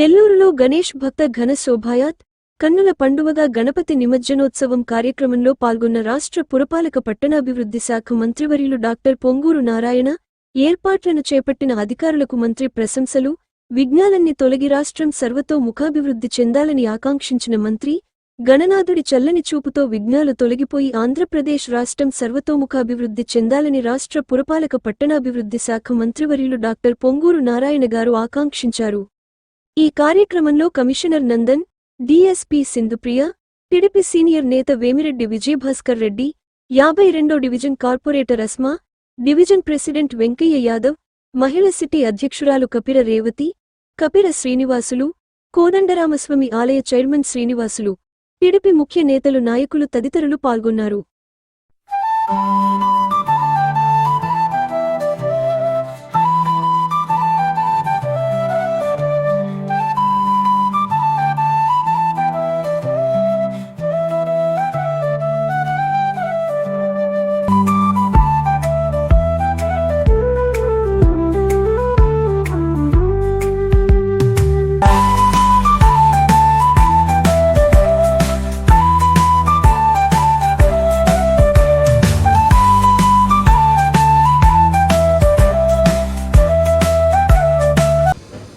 నెల్లూరులో గణేష్ భక్త ఘన శోభాయాత్ కన్నుల పండువగా గణపతి నిమజ్జనోత్సవం కార్యక్రమంలో పాల్గొన్న రాష్ట్ర పురపాలక పట్టణాభివృద్ధి శాఖ మంత్రివర్యులు డాక్టర్ పొంగూరు నారాయణ ఏర్పాట్లను చేపట్టిన అధికారులకు మంత్రి ప్రశంసలు విజ్ఞానాన్ని తొలగి రాష్ట్రం సర్వతో ముఖాభివృద్ధి చెందాలని ఆకాంక్షించిన మంత్రి గణనాథుడి చల్లని చూపుతో విఘ్నాలు తొలగిపోయి ఆంధ్రప్రదేశ్ రాష్ట్రం సర్వతోముఖాభివృద్ధి చెందాలని రాష్ట్ర పురపాలక పట్టణాభివృద్ధి శాఖ మంత్రివర్యులు డాక్టర్ పొంగూరు నారాయణ గారు ఆకాంక్షించారు. ఈ కార్యక్రమంలో commissioner Nandan DSP Sindhupriya TDP senior నేత వేమిరెడ్డి విజయభాస్కర్ రెడ్డి యాభై రెండో division corporator Asma division president Venkayya Yadav మహిళ సిటీ అధ్యక్షురాలు కపిర రేవతి కపిర శ్రీనివాసులు కోదండరామస్వామి ఆలయ చైర్మన్ శ్రీనివాసులు టిడిపి ముఖ్య నేతలు నాయకులు తదితరులు పాల్గొన్నారు.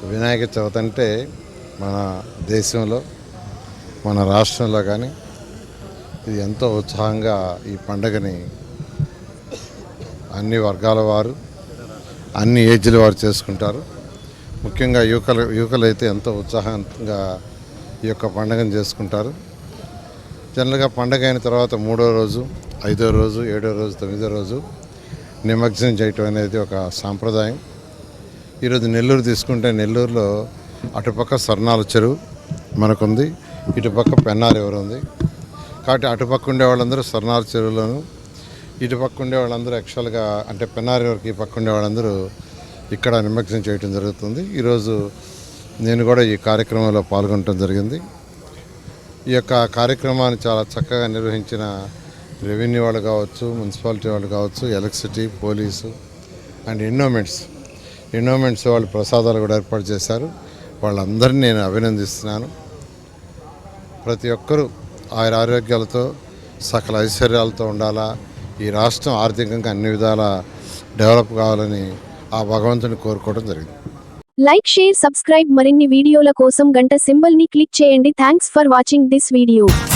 వినాయక చవితి అంటే మన దేశంలో మన రాష్ట్రంలో కానీ ఇది ఎంతో ఉత్సాహంగా ఈ పండగని అన్ని వర్గాల వారు అన్ని ఏజ్ల వారు చేసుకుంటారు. ముఖ్యంగా యువకులు యువకులు అయితే ఎంతో ఉత్సాహంగా ఈ యొక్క పండుగను చేసుకుంటారు. జనరల్గా పండగ అయిన తర్వాత మూడో రోజు ఐదో రోజు ఏడో రోజు తొమ్మిదో రోజు నిమజ్జనం చేయటం అనేది ఒక సాంప్రదాయం. ఈరోజు నెల్లూరు తీసుకుంటే నెల్లూరులో అటుపక్క స్వర్ణాల చెరువు మనకుంది ఇటుపక్క పెన్నార్ ఎవరు ఉంది కాబట్టి అటుపక్క ఉండే వాళ్ళందరూ స్వర్ణాల చెరువులోను ఇటుపక్క ఉండే వాళ్ళందరూ యాక్చువల్గా అంటే పెన్నారి వరకు ఈ పక్క ఉండే వాళ్ళందరూ ఇక్కడ నిమగ్నం చేయటం జరుగుతుంది. ఈరోజు నేను కూడా ఈ కార్యక్రమంలో పాల్గొనడం జరిగింది. ఈ యొక్క కార్యక్రమాన్ని చాలా చక్కగా నిర్వహించిన రెవెన్యూ వాళ్ళు కావచ్చు మున్సిపాలిటీ వాళ్ళు కావచ్చు electricity police and endowments endowments వాళ్ళు ప్రసాదాలు కూడా ఏర్పాటు చేశారు. వాళ్ళందరినీ నేను అభినందిస్తున్నాను. ప్రతి ఒక్కరూ ఆయన ఆరోగ్యాలతో సకల ఐశ్వర్యాలతో ఉండాలా ఈ రాష్ట్రం ఆర్థికంగా అన్ని విధాల డెవలప్ కావాలని ఆ భగవంతుని కోరుకోవడం జరిగింది. లైక్ షేర్ సబ్స్క్రైబ్ మరిన్ని వీడియోల కోసం గంట సింబల్ని క్లిక్ చేయండి. Thanks for watching this video.